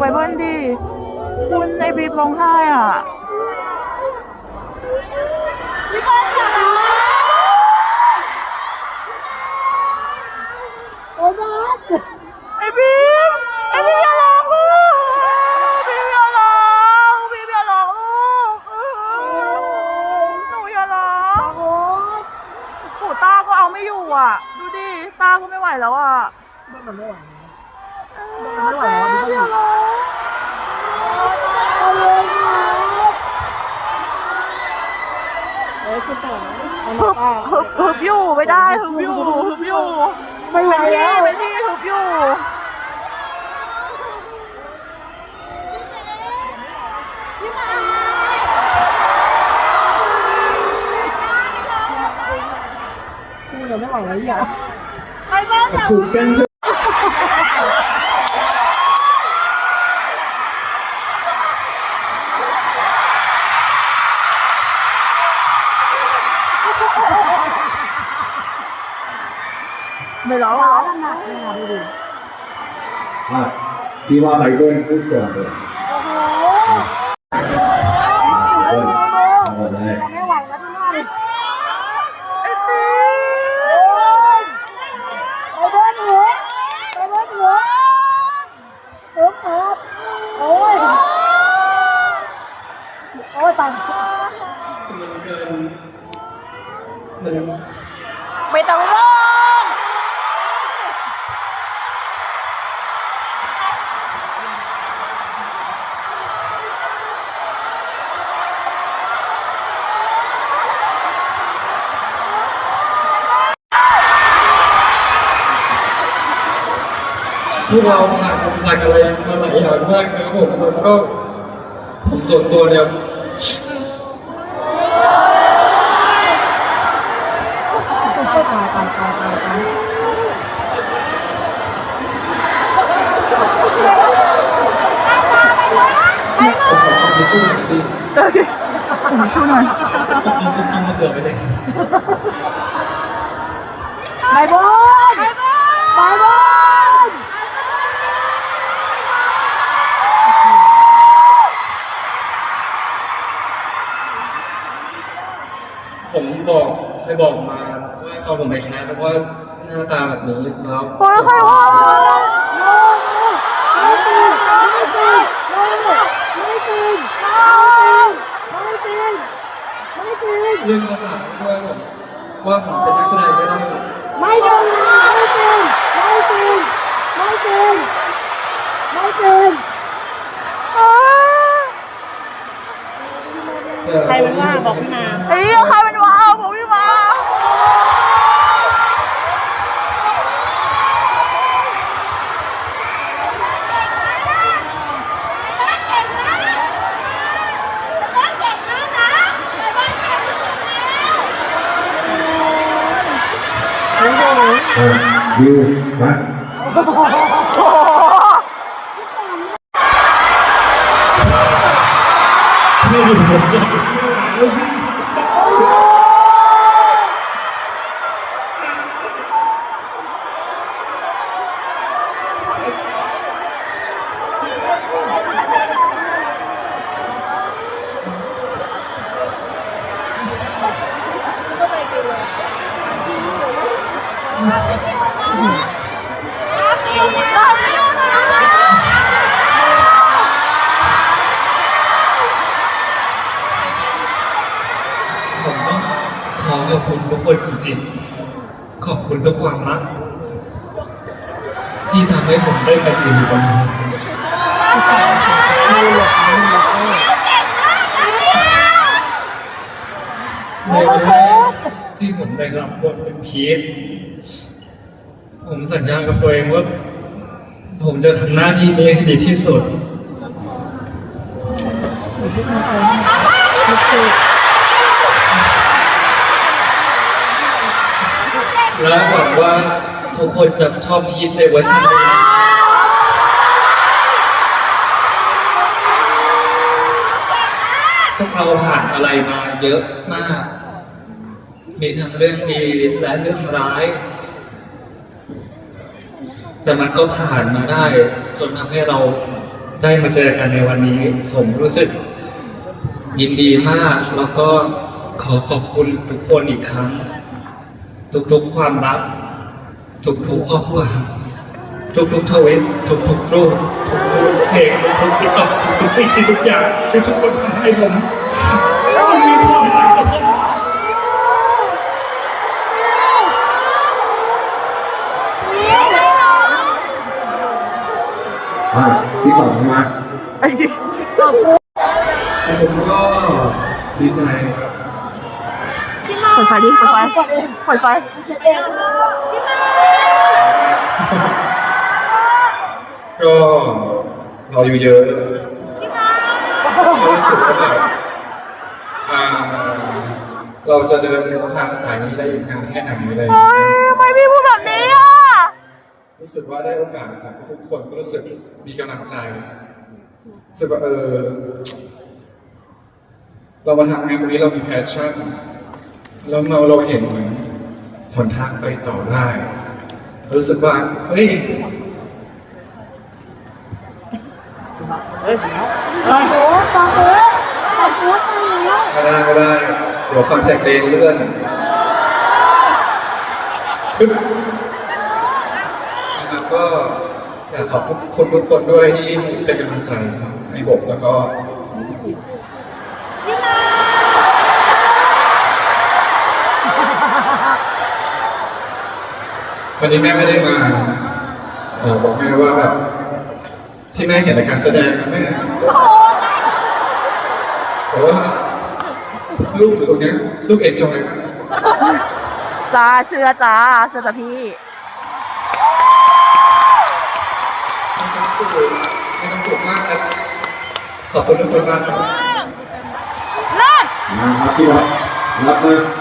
คุณดูไบเบิลดิคุณไอบีบร้องไห้อะโอ้ยบอสไอบีมไอบีมอย่าร้องลูกบีมอย่าร้องบีมอย่าร้องลูกหนูอย่าร้องโอ้ยหูตาก็เอาไม่อยู่อะ ดูดิตาก็ไม่ไหวแล้วอะมันไม่ไหวนะเอไม่ไหวแล้ว ออย่าร้อง เอาเลยนะเอ้ย คุณต่อเอาหฮึน้าบตาฮึบฮึบอยู่ไม่ได้ฮึบอยู่ฮึบอยู่ไม่ไหวเป็นพี่แล้วเป็นพี่ฮึบอยู่คุณยังไม่ไหวแล้วอย่าสูตรกันเถอ ไม่ร้องร้าร้องหนักเลยนะดูดิอะพี่ว่าไบเบิลพูดก่อนเลยโอ้โหเบิลเอาเลยไม่ไหวแล้วดูหน้าดิไอ้ตีโอ้ยไปเบิ้ลหัวไปเบิ้ลหัวเอิบครับโอ้ยโอ้ยตายมันเกินมันไม่ต้องร้อง พวกเราผ่านอุปสรรคอะไรมาหลายอย่างมากนะครับผมผมก็ผมส่วนตัวเนี่ยตายตายตายตายตายตายผมขอขอบคุณช่วยหน่อยดิเดี๋ยวดิผมช่วยหน่อย กินกินกินมะเขือไปเลย ไปบอลไปบอล ผมบอกเคยบอกมาว่าตอนผมไปแคสว่าหน้าตาแบบนี้แล้วโอ้ยใครว่าไม่จริงไม่จริงไม่จริงไม่จริงไม่จริงเรื่องภาษาด้วยผมว่าผมเป็นนักแสดงไม่ได้ไม่จริงไม่จริงไม่จริงไม่จริงไม่จริงแต่วันนี้ผมไอ้เหี้ยใครเป็นวะเอาผมพี่มา อ่ะดิวมาโอ้โหไม่ดูผม ผมต้องขอขอบคุณทุกคนจริงๆ ขอบคุณทุกความรักที่ทำให้ผมได้มายืนอยู่ตรงนี้ในวันแรกที่ผมได้รับบทเป็นพีท ผมสัญญากับตัวเองว่า ผมจะทำหน้าที่นี้ให้ดีที่สุด และหวังว่าทุกคนจะชอบพีทในเวอร์ชันนี้พวกเราผ่านอะไรมาเยอะมาก มีทั้งเรื่องดีและเรื่องร้าย แต่มันก็ผ่านมาได้ จนทำให้เราได้มาเจอกันในวันนี้ ผมรู้สึกยินดีมาก แล้วก็ขอขอบคุณทุกคนอีกครั้ง ทุกๆความรัก ทุกๆข้อความทุกๆทวิตทุกๆรูปทุกๆเพลงทุกๆติ๊กต็อกทุกๆสิ่งทุกอย่างที่ทุกคนทำให้ผมมันมีความหมายกับผม อะพี่ต่อมาไอ้ที่ผมก็ดีใจครับ เปิดไฟดิเปิดไฟเปิดไฟก็เราอยู่เยอะเรารู้สึกว่าแบบอ่าเราจะเดินทางสายนี้ได้อีกนานแค่ไหนอะไรอย่างเฮ้เงี้ย รู้สึกว่าได้โอกาสจากทุกๆคนก็รู้สึกมีกำลังใจรู้สึกว่าเออ เรามาทำงานตรงนี้เรามีแพชชั่นแล้วเราเราเห็นเหมือนหนทางไปต่อได้ รู้สึกว่าเฮ้ยไม่ได้ไม่ได้ เดี๋ยวคอนแทคเลนเลื่อน ก็อยากขอบคุณทุกคนด้วยที่เป็นกำลังใจครับให้ผมแล้วก็วันนี้แม่ไม่ได้มาเออบอกแม่ว่าแบบที่แม่เห็นในการแสดงนะแม่แต่ว่าลูกอยู่ตรงเนี้ยลูกเอ็นจอยมาก จ้าเชื่อจ้าเชื่อจ้าพี่ สุขมีความสุขมากครับ ขอบคุณทุกคนมากครับ เลิศมาครับพี่บอลรับมา